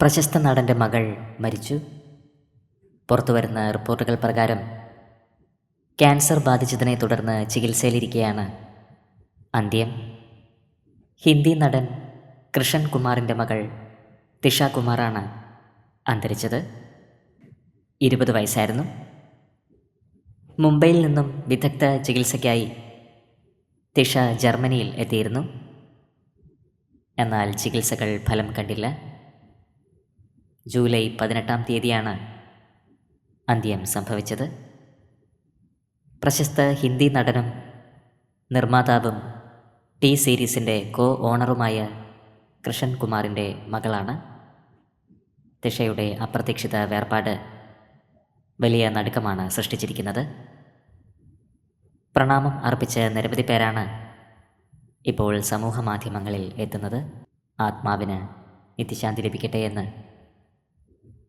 പ്രശസ്ത നടന്റെ മകൾ മരിച്ചു. പുറത്തു വരുന്ന റിപ്പോർട്ടുകൾ പ്രകാരം ക്യാൻസർ ബാധിച്ചതിനെ തുടർന്ന് ചികിത്സയിലിരിക്കെയാണ് അന്ത്യം. ഹിന്ദി നടൻ കൃഷൻ കുമാറിന്റെ മകൾ തിഷ കുമാറാണ് അന്തരിച്ചത്. ഇരുപത് വയസ്സായിരുന്നു. മുംബൈയിൽ നിന്നും വിദഗ്ധ ചികിത്സയ്ക്കായി തിഷ ജർമ്മനിയിൽ എത്തിയിരുന്നു. എന്നാൽ ചികിത്സകൾ ഫലം കണ്ടില്ല. ജൂലൈ പതിനെട്ടാം തീയതിയാണ് അന്ത്യം സംഭവിച്ചത്. പ്രശസ്ത ഹിന്ദി നടനും നിർമ്മാതാവും ടി സീരീസിന്റെ കോ ഓണറുമായ കൃഷ്ണൻകുമാറിന്റെ മകളാണ്. തിഷയുടെ അപ്രതീക്ഷിത വേർപാട് വലിയ നടുക്കമാണ് സൃഷ്ടിച്ചിരിക്കുന്നത്. പ്രണാമം അർപ്പിച്ച നിരവധി പേരാണ് ഇപ്പോൾ സമൂഹ മാധ്യമങ്ങളിൽ എത്തുന്നത്. ആത്മാവിന് നിത്യശാന്തി ലഭിക്കട്ടെ എന്ന്